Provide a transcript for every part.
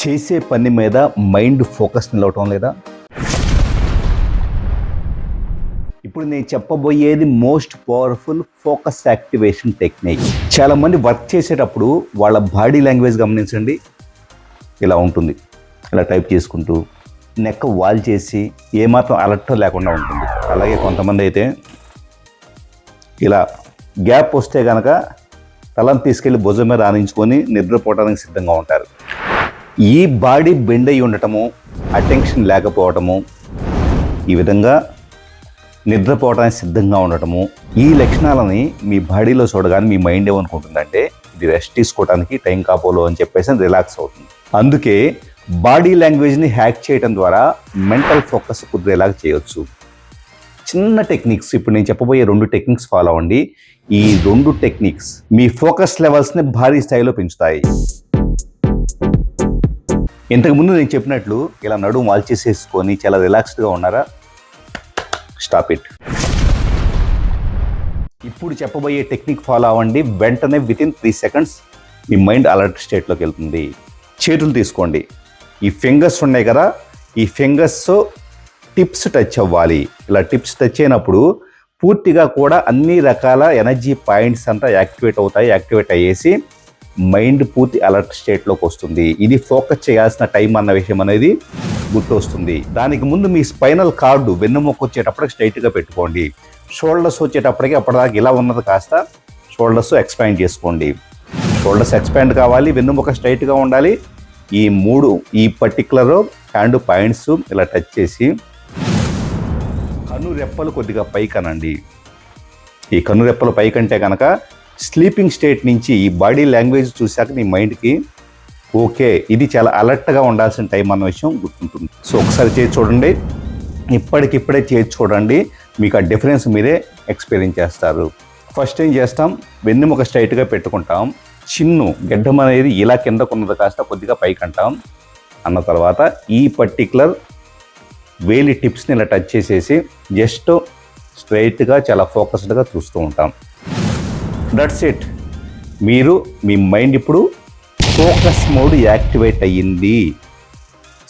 చేసే పని మీద మైండ్ ఫోకస్ నిలవటం లేదా? ఇప్పుడు నేను చెప్పబోయేది most powerful focus activation technique. చాలా మంది వర్క్ చేసేటప్పుడు వాళ్ళ బాడీ లాంగ్వేజ్ గమనించండి. ఇలా ఉంటుంది. ఇలా టైప్ చేసుకుంటూ నెక్క వాల్ చేసి ఏమాత్రం అలర్ట్ లేకుండా ఉంటుంది. అలాగే కొంతమంది అయితే ఇలా గ్యాప్ వస్తే కనుక తలను తీసుకెళ్ళి భుజం మీద ఆనించుకొని నిద్రపోవడానికి సిద్ధంగా ఉంటారు. ఈ బాడీ బెండ్ అయి ఉండటము అటెన్షన్ లేకపోవటము ఈ విధంగా నిద్రపోవడానికి సిద్ధంగా ఉండటము ఈ లక్షణాలని మీ బాడీలో చూడగానే మీ మైండ్ ఏమనుకుంటుందంటే ఇది రెస్ట్ తీసుకోవడానికి టైం కాపోలో అని చెప్పేసి రిలాక్స్ అవుతుంది. అందుకే బాడీ లాంగ్వేజ్ని హ్యాక్ చేయడం ద్వారా మెంటల్ ఫోకస్ కుదిరేలాగా చేయొచ్చు. చిన్న టెక్నిక్స్ ఇప్పుడు నేను చెప్పబోయే రెండు టెక్నిక్స్ ఫాలో అవ్వండి. ఈ రెండు టెక్నిక్స్ మీ ఫోకస్ లెవెల్స్ని భారీ స్థాయిలో పెంచుతాయి. ఇంతకుముందు నేను చెప్పినట్లు ఇలా నడుము వాల్చేసేసుకొని చాలా రిలాక్స్డ్గా ఉన్నారా? స్టాప్ ఇట్ ఇప్పుడు చెప్పబోయే టెక్నిక్ ఫాలో అవ్వండి. వెంటనే విత్ ఇన్ త్రీ సెకండ్స్ మీ మైండ్ అలర్ట్ స్టేట్లోకి వెళ్తుంది. చేతులు తీసుకోండి. ఈ ఫింగర్స్ ఉన్నాయి కదా ఈ ఫింగర్స్ టిప్స్ టచ్ అవ్వాలి. ఇలా టిప్స్ టచ్ అయినప్పుడు పూర్తిగా కూడా అన్ని రకాల ఎనర్జీ పాయింట్స్ అంతా యాక్టివేట్ అవుతాయి యాక్టివేట్ అయ్యేసి మైండ్ పూర్తి అలర్ట్ స్టేట్లోకి వస్తుంది. ఇది ఫోకస్ చేయాల్సిన టైం అన్న విషయం అనేది గుర్తొస్తుంది. దానికి ముందు మీ స్పైనల్ కార్డు వెన్నుముక్క వచ్చేటప్పటికి స్ట్రైట్గా పెట్టుకోండి. షోల్డర్స్ వచ్చేటప్పటికి అప్పటిదాకా ఇలా ఉన్నది కాస్త షోల్డర్స్ ఎక్స్పాండ్ చేసుకోండి. షోల్డర్స్ ఎక్స్పాండ్ కావాలి వెన్నుముక స్ట్రైట్గా ఉండాలి. ఈ మూడు ఈ పర్టికులర్ హ్యాండ్ పాయింట్స్ ఇలా టచ్ చేసి కన్ను రెప్పలు కొద్దిగా పైకనండి. ఈ కన్ను రెప్పలు పైకంటే కనుక స్లీపింగ్ స్టేట్ నుంచి ఈ బాడీ లాంగ్వేజ్ చూశాక నీ మైండ్కి ఓకే ఇది చాలా అలర్ట్గా ఉండాల్సిన టైం అన్న విషయం గుర్తుంటుంది. సో ఒకసారి చేసి చూడండి. ఇప్పటికిప్పుడే చేసి చూడండి. మీకు ఆ డిఫరెన్స్ మీరే ఎక్స్పీరియన్స్ చేస్తారు. ఫస్ట్ ఏం చేస్తాం? వెన్నెముక స్ట్రైట్గా పెట్టుకుంటాం. చిన్ను గడ్డం అనేది ఇలా కిందకున్నది కాస్త కొద్దిగా పైకి అంటాం. అన్న తర్వాత ఈ పర్టికులర్ వేలి టిప్స్ని ఇలా టచ్ చేసేసి జస్ట్ స్ట్రైట్గా చాలా ఫోకస్డ్గా చూస్తూ ఉంటాం. దట్స్ ఇట్ మీరు మీ మైండ్ ఇప్పుడు ఫోకస్ మోడ్ యాక్టివేట్ అయ్యింది.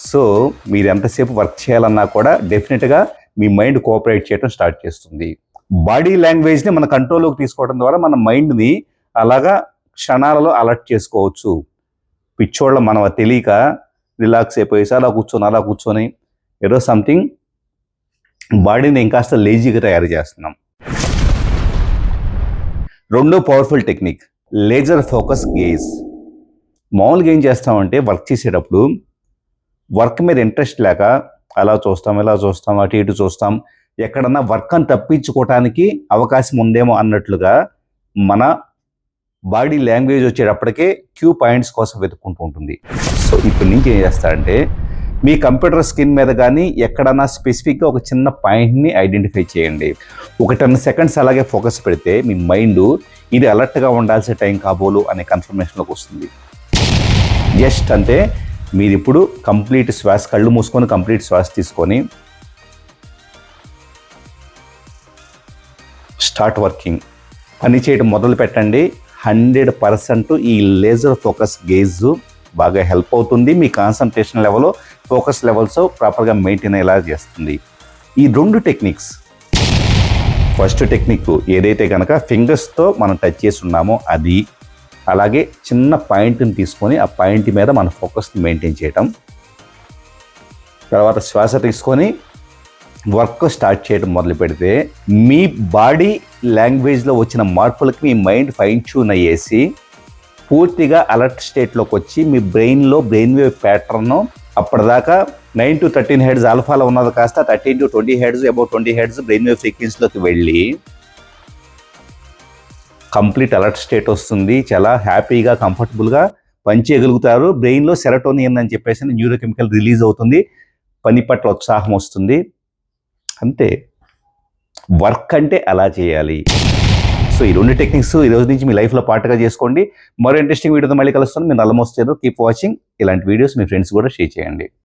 సో మీరు ఎంతసేపు వర్క్ చేయాలన్నా కూడా డెఫినెట్గా మీ మైండ్ కోఆపరేట్ చేయడం స్టార్ట్ చేస్తుంది. బాడీ లాంగ్వేజ్ని మన కంట్రోల్లోకి తీసుకోవడం ద్వారా మన మైండ్ని అలాగా క్షణాలలో అలర్ట్ చేసుకోవచ్చు. పిచ్చోళ్ళ మనం తెలియక రిలాక్స్ అయిపోయేసి అలా కూర్చొని అలా కూర్చొని ఏదో సంథింగ్ బాడీని ఇంకాస్త లేజీగా తయారు చేస్తున్నాం. రెండో powerful technique laser focus gaze మామూలుగా ఏం చేస్తామంటే వర్క్ చేసేటప్పుడు వర్క్ మీద ఇంట్రెస్ట్ లేక అలా చూస్తాం ఇలా చూస్తాం అటు ఇటు చూస్తాం ఎక్కడన్నా వర్క్ అని తప్పించుకోవటానికి అవకాశం ఉందేమో అన్నట్లుగా మన బాడీ లాంగ్వేజ్ వచ్చేటప్పటికే క్యూ పాయింట్స్ కోసం వెతుక్కుంటూ ఉంటుంది. సో ఇప్పటి నుంచి ఏం చేస్తారంటే మీ కంప్యూటర్ స్క్రీన్ మీద కానీ ఎక్కడన్నా స్పెసిఫిక్గా ఒక చిన్న పాయింట్ని ఐడెంటిఫై చేయండి. ఒక టెన్ సెకండ్స్ అలాగే ఫోకస్ పెడితే మీ మైండ్ ఇది అలర్ట్గా ఉండాల్సిన టైం కాబోలు అనే కన్ఫర్మేషన్లోకి వస్తుంది. జస్ట్ అంటే మీరు ఇప్పుడు కంప్లీట్ శ్వాస కళ్ళు మూసుకొని కంప్లీట్ శ్వాస తీసుకొని స్టార్ట్ వర్కింగ్. పని చేయడం మొదలు పెట్టండి. హండ్రెడ్ పర్సెంట్ ఈ లేజర్ ఫోకస్ గేజ్ బాగా హెల్ప్ అవుతుంది. మీ కాన్సన్ట్రేషన్ లెవెల్ ఫోకస్ లెవెల్స్ ప్రాపర్గా మెయింటైన్ అయ్యేలా చేస్తుంది. ఈ రెండు టెక్నిక్స్. ఫస్ట్ టెక్నిక్ ఏదైతే కనుక ఫింగర్స్తో మనం టచ్ చేసి ఉన్నామో అది. అలాగే చిన్న పాయింట్ని తీసుకొని ఆ పాయింట్ మీద మన ఫోకస్ని మెయింటైన్ చేయటం. తర్వాత శ్వాస తీసుకొని వర్క్ స్టార్ట్ చేయడం మొదలు పెడితే మీ బాడీ లాంగ్వేజ్లో వచ్చిన మార్పులకి మీ మైండ్ ఫైన్ ట్యూన్ అయ్యేసి పూర్తిగా అలర్ట్ స్టేట్లోకి వచ్చి మీ బ్రెయిన్లో బ్రెయిన్ వేవ్ ప్యాటర్న్ అప్పటిదాకా నైన్ టు థర్టీన్ హెడ్స్ ఆల్ఫాలో ఉన్నది కాస్త thirteen to twenty hertz about twenty hertz brain wave ఫ్రీక్వెన్సీలోకి వెళ్ళి కంప్లీట్ అలర్ట్ స్టేట్ వస్తుంది. చాలా హ్యాపీగా కంఫర్టబుల్గా పనిచేయగలుగుతారు. బ్రెయిన్లో సెరటోనియన్ అని చెప్పేసి న్యూరోకెమికల్ రిలీజ్ అవుతుంది. పని పట్ల ఉత్సాహం వస్తుంది. అంతే. వర్క్ అంటే అలా చేయాలి. సో ఈ రెండు టెక్నిక్స్ ఈ రోజు నుంచి మీ లైఫ్లో పాటగా చేసుకోండి. మరో ఇంట్రెస్టింగ్ వీడియోతో మళ్ళీ కలుస్తాను. మీరు నల్లమోస్తారు కీప్ వాచింగ్ ఇలాంటి వీడియోస్ మీ ఫ్రెండ్స్ కూడా షేర్ చేయండి.